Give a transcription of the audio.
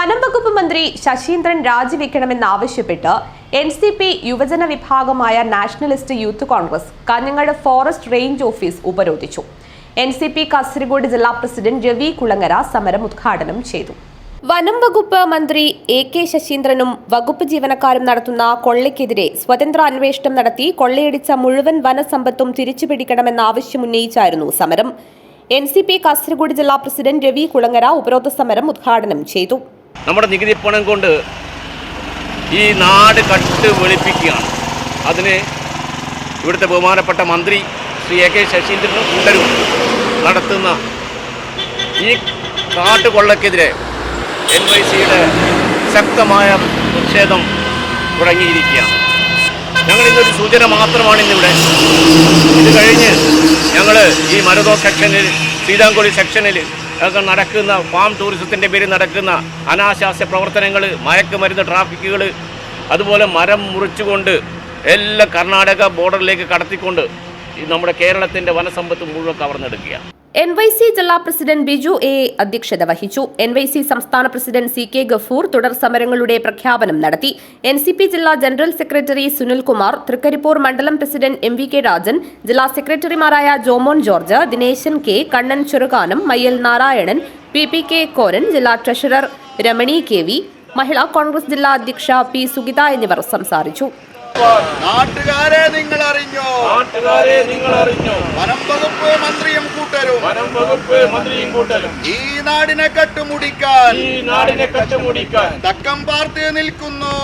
വനം വകുപ്പ് മന്ത്രി ശശീന്ദ്രൻ രാജിവെക്കണമെന്നാവശ്യപ്പെട്ട് എൻ സി പി യുവജന വിഭാഗമായ Nationalist Youth Congress Kanhangad forest range office ഉപരോധിച്ചു. എൻ സി പി കാസർഗോഡ് ജില്ലാ പ്രസിഡന്റ് രവി കുളങ്ങര സമരം ഉദ്ഘാടനം ചെയ്തു. വനം വകുപ്പ് മന്ത്രി എ കെ ശശീന്ദ്രനും വകുപ്പ് ജീവനക്കാരും നടത്തുന്ന കൊള്ളയ്ക്കെതിരെ സ്വതന്ത്ര അന്വേഷണം നടത്തി കൊള്ളയടിച്ച മുഴുവൻ വനസമ്പത്തും തിരിച്ചുപിടിക്കണമെന്ന ആവശ്യമുന്നയിച്ചായിരുന്നു സമരം. എൻ സി പി കാസർഗോഡ് ജില്ലാ പ്രസിഡന്റ് രവി കുളങ്ങര ഉപരോധ സമരം ഉദ്ഘാടനം ചെയ്തു. നമ്മുടെ നികുതി പണം കൊണ്ട് ഈ നാട് കട്ട് വെളുപ്പിക്കുകയാണ്. അതിന് ഇവിടുത്തെ ബഹുമാനപ്പെട്ട മന്ത്രി ശ്രീ എ കെ ശശീന്ദ്രനും കൂട്ടരും നടത്തുന്ന ഈ കാട്ടുകൊള്ളക്കെതിരെ എൻ വൈ സിയുടെ ശക്തമായ പ്രതിഷേധം തുടങ്ങിയിരിക്കുകയാണ്. ഞങ്ങൾ ഇന്നൊരു സൂചന മാത്രമാണ് ഇന്നിവിടെ ഇത് കഴിഞ്ഞ് ഞങ്ങൾ ഈ മരുതോ സെക്ഷനിൽ സീതാങ്കുളി സെക്ഷനിൽ ഒക്കെ നടക്കുന്ന ഫാം ടൂറിസത്തിന്റെ പേരിൽ നടക്കുന്ന അനാശാസ്യ പ്രവർത്തനങ്ങൾ മയക്കുമരുന്ന് ട്രാഫിക്കുകൾ അതുപോലെ മരം മുറിച്ചുകൊണ്ട് എല്ലാ കർണാടക ബോർഡറിലേക്ക് കടത്തിക്കൊണ്ട് നമ്മുടെ കേരളത്തിന്റെ വനസമ്പത്ത് മുഴുവൻ കവർന്നെടുക്കുകയാണ്. എൻ വൈ സി ജില്ലാ പ്രസിഡന്റ് ബിജു എ അധ്യക്ഷത വഹിച്ചു. എൻ വൈ സി സംസ്ഥാന പ്രസിഡന്റ് സി കെ ഗഫൂർ തുടർ സമരങ്ങളുടെ പ്രഖ്യാപനം നടത്തി. എൻ സി പി ജില്ലാ ജനറൽ സെക്രട്ടറി സുനിൽകുമാർ തൃക്കരിപ്പൂർ മണ്ഡലം president M V K Rajan ജില്ലാ സെക്രട്ടറിമാരായ Jomon George Dineshan K Kannan Cherukanam Mayyal Narayanan P P K Koran ജില്ലാ treasurer Ramani K V Mahila Congress ജില്ലാ അധ്യക്ഷ പി സുഗിത എന്നിവർ സംസാരിച്ചു. നാട്ടുകാരെ നിങ്ങൾ അറിഞ്ഞോ നാട്ടുകാരെ നിങ്ങൾ അറിഞ്ഞോ വനം വകുപ്പ് മന്ത്രിയും കൂട്ടരും വനം വകുപ്പ് മന്ത്രിയും കൂട്ടലും. ഈ നാടിനെ കട്ടുമുടിക്കാൻ. ഈ നാടിനെ കട്ടുമുടിക്കാൻ. തക്കം പാർത്ത് നിൽക്കുന്നു.